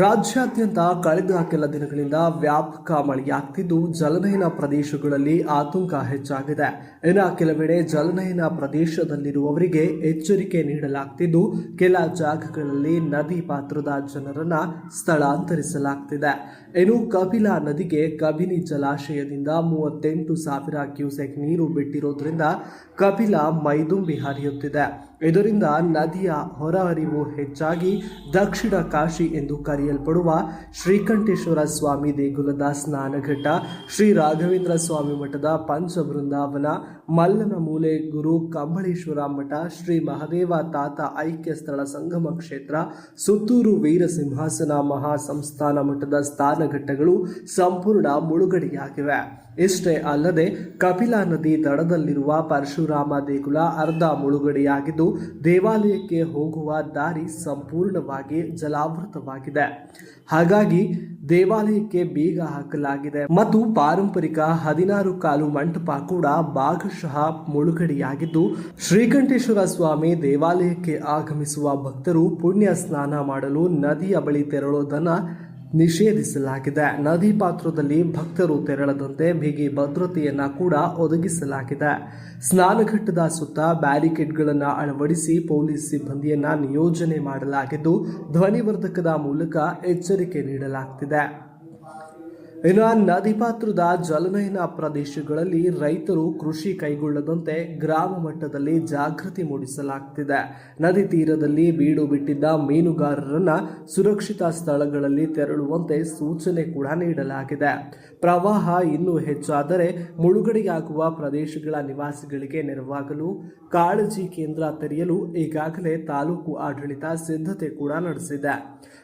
ರಾಜ್ಯಾದ್ಯಂತ ಕಳೆದ ಕೆಲ ದಿನಗಳಿಂದ ವ್ಯಾಪಕ ಮಳೆಯಾಗ್ತಿದ್ದು, ಜಲನಯನ ಪ್ರದೇಶಗಳಲ್ಲಿ ಆತಂಕ ಹೆಚ್ಚಾಗಿದೆ. ಇನ್ನು ಕೆಲವೆಡೆ ಜಲನಯನ ಪ್ರದೇಶದಲ್ಲಿರುವವರಿಗೆ ಎಚ್ಚರಿಕೆ ನೀಡಲಾಗ್ತಿದ್ದು, ಕೆಲ ಜಾಗಗಳಲ್ಲಿ ನದಿ ಪಾತ್ರದ ಜನರನ್ನ ಸ್ಥಳಾಂತರಿಸಲಾಗ್ತಿದೆ. ಇನ್ನು ಕಪಿಲಾ ನದಿಗೆ ಕಬಿನಿ ಜಲಾಶಯದಿಂದ ಮೂವತ್ತೆಂಟು ಸಾವಿರ ಕ್ಯೂಸೆಕ್ ನೀರು ಬಿಟ್ಟಿರೋದ್ರಿಂದ ಕಪಿಲಾ ಮೈದುಂಬಿ ಹರಿಯುತ್ತಿದೆ. ಇದರಿಂದ ನದಿಯ ಹೊರಹರಿವು ಹೆಚ್ಚಾಗಿ ದಕ್ಷಿಣ ಕಾಶಿ ಎಂದು ಕರೆಯಲ್ಪಡುವ ಶ್ರೀಕಂಠೇಶ್ವರ ಸ್ವಾಮಿ ದೇಗುಲದ ಸ್ನಾನಘಟ್ಟ ಶ್ರೀ ರಾಘವೇಂದ್ರ ಸ್ವಾಮಿ ಮಠದ ಪಂಚ ಬೃಂದಾವನ, ಮಲ್ಲನ ಮೂಲೆ, ಗುರು ಕಂಬಳೇಶ್ವರ ಮಠ, ಶ್ರೀ ಮಹದೇವ ತಾತ ಐಕ್ಯ ಸ್ಥಳ ಸಂಗಮ ಕ್ಷೇತ್ರ, ಸುತ್ತೂರು ವೀರ ಸಿಂಹಾಸನ ಮಹಾ ಸಂಸ್ಥಾನ ಮಠದ ಸ್ಥಾನಘಟ್ಟಗಳು ಸಂಪೂರ್ಣ ಮುಳುಗಡೆಯಾಗಿವೆ. ಇಷ್ಟೇ ಅಲ್ಲದೆ ಕಪಿಲಾ ನದಿ ದಡದಲ್ಲಿರುವ ಪರಶುರಾಮ ದೇಗುಲ ಅರ್ಧ ಮುಳುಗಡೆಯಾಗಿದ್ದು ದೇವಾಲಯಕ್ಕೆ ಹೋಗುವ ದಾರಿ ಸಂಪೂರ್ಣವಾಗಿ ಜಲಾವೃತವಾಗಿದೆ. ಹಾಗಾಗಿ ದೇವಾಲಯಕ್ಕೆ ಬೀಗ ಹಾಕಲಾಗಿದೆ. ಮತ್ತು ಪಾರಂಪರಿಕ ಹದಿನಾರು ಕಾಲು ಮಂಟಪ ಕೂಡ ಭಾಗಶಃ ಮುಳುಗಡೆಯಾಗಿದ್ದು, ಶ್ರೀಕಂಠೇಶ್ವರ ಸ್ವಾಮಿ ದೇವಾಲಯಕ್ಕೆ ಆಗಮಿಸುವ ಭಕ್ತರು ಪುಣ್ಯ ಸ್ನಾನ ಮಾಡಲು ನದಿಯ ಬಳಿ ತೆರಳೋದನ್ನ ನಿಷೇಧಿಸಲಾಗಿದೆ. ನದಿ ಪಾತ್ರದಲ್ಲಿ ಭಕ್ತರು ತೆರಳದಂತೆ ಬಿಗಿ ಭದ್ರತೆಯನ್ನ ಕೂಡ ಒದಗಿಸಲಾಗಿದೆ. ಸ್ನಾನಘಟ್ಟದ ಸುತ್ತ ಬ್ಯಾರಿಕೇಡ್ಗಳನ್ನು ಅಳವಡಿಸಿ ಪೊಲೀಸ್ ಸಿಬ್ಬಂದಿಯನ್ನ ನಿಯೋಜನೆ ಮಾಡಲಾಗಿದ್ದು, ಧ್ವನಿವರ್ಧಕದ ಮೂಲಕ ಎಚ್ಚರಿಕೆ ನೀಡಲಾಗ್ತಿದೆ. ಇನ್ನು ನದಿ ಪಾತ್ರದ ಜಲನಯನ ಪ್ರದೇಶಗಳಲ್ಲಿ ರೈತರು ಕೃಷಿ ಕೈಗೊಳ್ಳದಂತೆ ಗ್ರಾಮ ಮಟ್ಟದಲ್ಲಿ ಜಾಗೃತಿ ಮೂಡಿಸಲಾಗ್ತಿದೆ. ನದಿ ತೀರದಲ್ಲಿ ಬೀಡು ಬಿಟ್ಟಿದ್ದ ಮೀನುಗಾರರನ್ನ ಸುರಕ್ಷಿತ ಸ್ಥಳಗಳಲ್ಲಿ ತೆರಳುವಂತೆ ಸೂಚನೆ ಕೂಡ ನೀಡಲಾಗಿದೆ. ಪ್ರವಾಹ ಇನ್ನೂ ಹೆಚ್ಚಾದರೆ ಮುಳುಗಡೆಯಾಗುವ ಪ್ರದೇಶಗಳ ನಿವಾಸಿಗಳಿಗೆ ನೆರವಾಗಲು ಕಾಳಜಿ ಕೇಂದ್ರ ತೆರೆಯಲು ಈಗಾಗಲೇ ತಾಲೂಕು ಆಡಳಿತ ಸಿದ್ಧತೆ ಕೂಡ ನಡೆಸಿದೆ.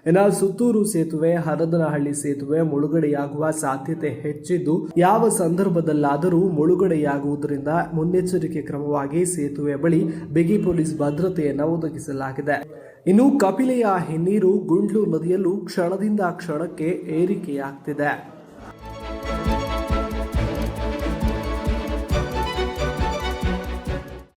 ಇನ್ನು ಸುತ್ತೂರು ಸೇತುವೆ, ಹರದನಹಳ್ಳಿ ಸೇತುವೆ ಮುಳುಗಡೆಯಾಗುವ ಸಾಧ್ಯತೆ ಹೆಚ್ಚಿದ್ದು ಯಾವ ಸಂದರ್ಭದಲ್ಲಾದರೂ ಮುಳುಗಡೆಯಾಗುವುದರಿಂದ ಮುನ್ನೆಚ್ಚರಿಕೆ ಕ್ರಮವಾಗಿ ಸೇತುವೆ ಬಳಿ ಬಿಗಿ ಪೊಲೀಸ್ ಭದ್ರತೆಯನ್ನು ಒದಗಿಸಲಾಗಿದೆ. ಇನ್ನು ಕಪಿಲೆಯ ಹಿನ್ನೀರು ಗುಂಡ್ಲು ನದಿಯಲ್ಲೂ ಕ್ಷಣದಿಂದ ಕ್ಷಣಕ್ಕೆ ಏರಿಕೆಯಾಗ್ತಿದೆ.